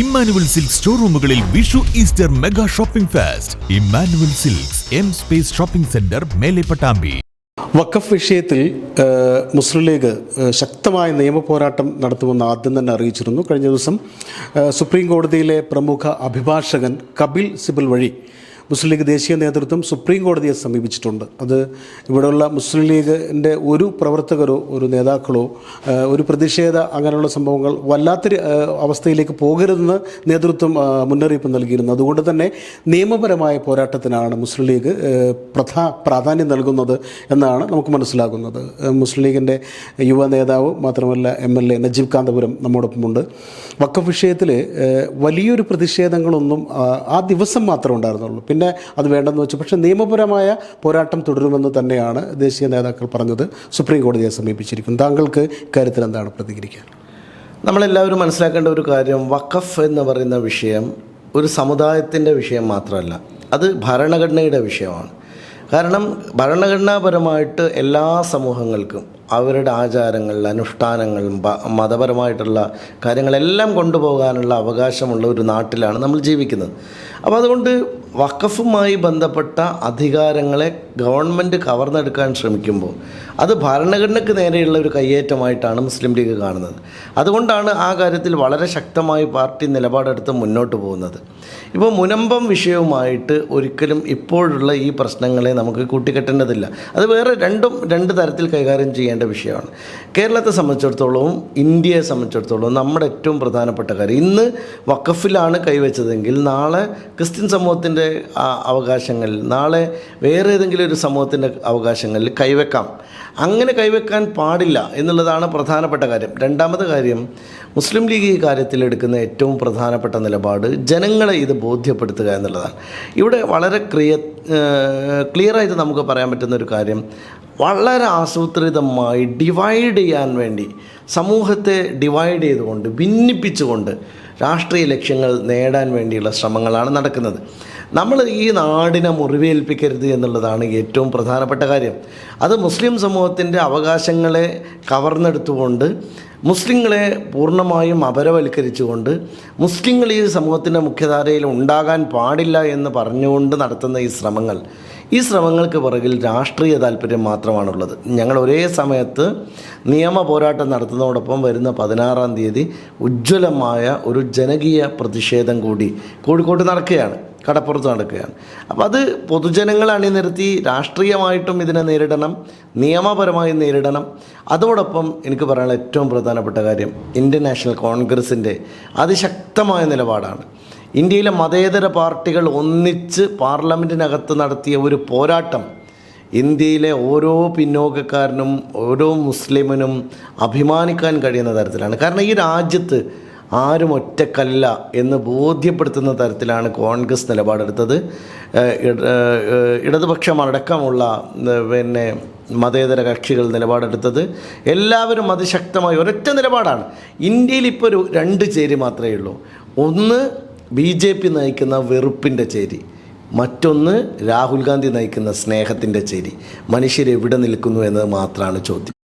Emmanuel Silks ഷോറൂമുകളിൽ Vishu Easter mega shopping fest. Immanuel Silks M space shopping centre മേലെ പട്ടാമ്പി വഖഫ് വിഷയത്തിൽ മുസ്ലിം league ശക്തമായ നിയമ പോരാട്ടം നടത്തുമെന്ന് ആദ്യം തന്നെ അറിയിച്ചിരുന്നു. കഴിഞ്ഞ ദിവസം സുപ്രീം കോടതിയിലെ പ്രമുഖ അഭിഭാഷകൻ കപിൽ സിബൽ വഴി മുസ്ലിം ലീഗ് ദേശീയ നേതൃത്വം സുപ്രീം കോടതിയെ സമീപിച്ചിട്ടുണ്ട്. അത് ഇവിടെയുള്ള മുസ്ലിം ലീഗിന്റെ ഒരു പ്രവർത്തകരോ ഒരു നേതാക്കളോ ഒരു പ്രതിഷേധ അങ്ങനെയുള്ള സംഭവങ്ങൾ വല്ലാത്തൊരു അവസ്ഥയിലേക്ക് പോകരുതെന്ന് നേതൃത്വം മുന്നറിയിപ്പ് നൽകിയിരുന്നു. അതുകൊണ്ട് തന്നെ നിയമപരമായ പോരാട്ടത്തിനാണ് മുസ്ലിം ലീഗ് പ്രധാ പ്രാധാന്യം നൽകുന്നത് എന്നാണ് നമുക്ക് മനസ്സിലാകുന്നത്. മുസ്ലിം ലീഗിന്റെ യുവ നേതാവ് മാത്രമല്ല M L A Najeeb Kanthapuram നമ്മോടൊപ്പമുണ്ട്. വക്കഫ് വിഷയത്തിൽ വലിയൊരു പ്രതിഷേധങ്ങളൊന്നും ആ ദിവസം മാത്രമേ ഉണ്ടായിരുന്നുള്ളൂ. പിന്നെ അത് വേണ്ടെന്ന് വെച്ചു. പക്ഷേ നിയമപരമായ പോരാട്ടം തുടരുമെന്ന് തന്നെയാണ് ദേശീയ നേതാക്കൾ പറഞ്ഞത്. സുപ്രീം കോടതിയെ സമീപിച്ചിരിക്കുന്നത് താങ്കൾക്ക് കാര്യത്തിൽ എന്താണ് പ്രതികരിക്കാൻ നമ്മളെല്ലാവരും മനസ്സിലാക്കേണ്ട ഒരു കാര്യം വഖഫ് എന്ന് പറയുന്ന വിഷയം ഒരു സമുദായത്തിന്റെ വിഷയം മാത്രമല്ല അത് ഭരണഘടനയുടെ വിഷയമാണ്. കാരണം ഭരണഘടനാപരമായിട്ട് എല്ലാ സമൂഹങ്ങൾക്കും അവരുടെ ആചാരങ്ങൾ അനുഷ്ഠാനങ്ങൾ മതപരമായിട്ടുള്ള കാര്യങ്ങളെല്ലാം കൊണ്ടുപോകാനുള്ള അവകാശമുള്ള ഒരു നാട്ടിലാണ് നമ്മൾ ജീവിക്കുന്നത്. അപ്പോൾ അതുകൊണ്ട് വഖഫുമായി ബന്ധപ്പെട്ട അധികാരങ്ങളെ ഗവൺമെന്റ് കവർന്നെടുക്കാൻ ശ്രമിക്കുമ്പോൾ അത് ഭരണഘടനയ്ക്ക് നേരെയുള്ള ഒരു കയ്യേറ്റമായിട്ടാണ് മുസ്ലിം ലീഗ് കാണുന്നത്. അതുകൊണ്ടാണ് ആ കാര്യത്തിൽ വളരെ ശക്തമായി പാർട്ടി നിലപാടെടുത്ത് മുന്നോട്ട് പോകുന്നത്. ഇപ്പോൾ മുനമ്പം വിഷയവുമായിട്ട് ഒരിക്കലും ഇപ്പോഴുള്ള ഈ പ്രശ്നങ്ങളെ നമുക്ക് കൂട്ടിക്കെട്ടേണ്ടതില്ല. അത് വേറെ രണ്ടും രണ്ട് തരത്തിൽ കൈകാര്യം ചെയ്യേണ്ട വിഷയമാണ്. കേരളത്തെ സംബന്ധിച്ചിടത്തോളവും ഇന്ത്യയെ സംബന്ധിച്ചിടത്തോളവും നമ്മുടെ ഏറ്റവും പ്രധാനപ്പെട്ട കാര്യം ഇന്ന് വഖഫിലാണ് കൈവച്ചതെങ്കിൽ നാളെ ക്രിസ്ത്യൻ സമൂഹത്തിന്റെ അവകാശങ്ങൾ. നാളെ വേറെ ഏതെങ്കിലും ഒരു സമൂഹത്തിന്റെ അവകാശങ്ങളിൽ കൈവെക്കാം. അങ്ങനെ കൈവെക്കാൻ പാടില്ല എന്നുള്ളതാണ് പ്രധാനപ്പെട്ട കാര്യം. രണ്ടാമത് കാര്യം മുസ്ലിം ലീഗ് ഈ കാര്യത്തിൽ എടുക്കുന്ന ഏറ്റവും പ്രധാനപ്പെട്ട നിലപാട് ജനങ്ങളെ ഇത് ബോധ്യപ്പെടുത്തുക എന്നുള്ളതാണ്. ഇവിടെ വളരെ ക്രിയ ക്ലിയറായിട്ട് നമുക്ക് പറയാൻ പറ്റുന്ന ഒരു കാര്യം വളരെ ആസൂത്രിതമായി ഡിവൈഡ് ചെയ്യാൻ വേണ്ടി സമൂഹത്തെ ഡിവൈഡ് ചെയ്തുകൊണ്ട് ഭിന്നിപ്പിച്ചുകൊണ്ട് രാഷ്ട്രീയ ലക്ഷ്യങ്ങൾ നേടാൻ വേണ്ടിയുള്ള ശ്രമങ്ങളാണ് നടക്കുന്നത്. നമ്മൾ ഈ നാടിനെ മുറിവേൽപ്പിക്കരുത് എന്നുള്ളതാണ് ഏറ്റവും പ്രധാനപ്പെട്ട കാര്യം. അത് മുസ്ലിം സമൂഹത്തിന്റെ അവകാശങ്ങളെ കവർന്നെടുത്തുകൊണ്ട് മുസ്ലിങ്ങളെ പൂർണമായും അപരവൽക്കരിച്ചുകൊണ്ട് മുസ്ലിങ്ങൾ ഈ സമൂഹത്തിന്റെ മുഖ്യധാരയിൽ ഉണ്ടാകാൻ പാടില്ല എന്ന് പറഞ്ഞുകൊണ്ട് നടത്തുന്ന ഈ ശ്രമങ്ങൾ. ഈ ശ്രമങ്ങൾക്ക് പുറകിൽ രാഷ്ട്രീയ താല്പര്യം മാത്രമാണുള്ളത്. ഞങ്ങൾ ഒരേ സമയത്ത് നിയമ പോരാട്ടം നടത്തുന്നതോടൊപ്പം വരുന്ന പതിനാറാം തീയതി ഉജ്ജ്വലമായ ഒരു ജനകീയ പ്രതിഷേധം കൂടി കോഴിക്കോട്ട് നടക്കുകയാണ്. കടപ്പുറത്ത് നടക്കുകയാണ്. അപ്പോൾ അത് പൊതുജനങ്ങളെ അണിനിരത്തി രാഷ്ട്രീയമായിട്ടും ഇതിനെ നേരിടണം നിയമപരമായി നേരിടണം. അതോടൊപ്പം എനിക്ക് പറയാനുള്ള ഏറ്റവും പ്രധാനപ്പെട്ട കാര്യം ഇന്ത്യൻ നാഷണൽ കോൺഗ്രസിന്റെ അതിശക്തമായ നിലപാടാണ്. ഇന്ത്യയിലെ മതേതര പാർട്ടികൾ ഒന്നിച്ച് പാർലമെന്റിനകത്ത് നടത്തിയ ഒരു പോരാട്ടം ഇന്ത്യയിലെ ഓരോ പിന്നോക്കക്കാരനും ഓരോ മുസ്ലിമിനും അഭിമാനിക്കാൻ കഴിയുന്ന തരത്തിലാണ്. കാരണം ഈ രാജ്യത്ത് ആരും ഒറ്റക്കല്ല എന്ന് ബോധ്യപ്പെടുത്തുന്ന തരത്തിലാണ് കോൺഗ്രസ് നിലപാടെടുത്തത്. ഇടതുപക്ഷം അടക്കമുള്ള പിന്നെ മതേതര കക്ഷികൾ നിലപാടെടുത്തത്. എല്ലാവരും അതിശക്തമായി ഒരൊറ്റ നിലപാടാണ്. ഇന്ത്യയിൽ ഇപ്പോൾ ഒരു രണ്ട് ചേരി മാത്രമേ ഉള്ളൂ. ഒന്ന് ബി ജെ പി നയിക്കുന്ന വെറുപ്പിന്റെ ചേരി. മറ്റൊന്ന് രാഹുൽ ഗാന്ധി നയിക്കുന്ന സ്നേഹത്തിന്റെ ചേരി. മനുഷ്യരെവിടെ നിൽക്കുന്നു എന്നത് മാത്രമാണ് ചോദ്യം.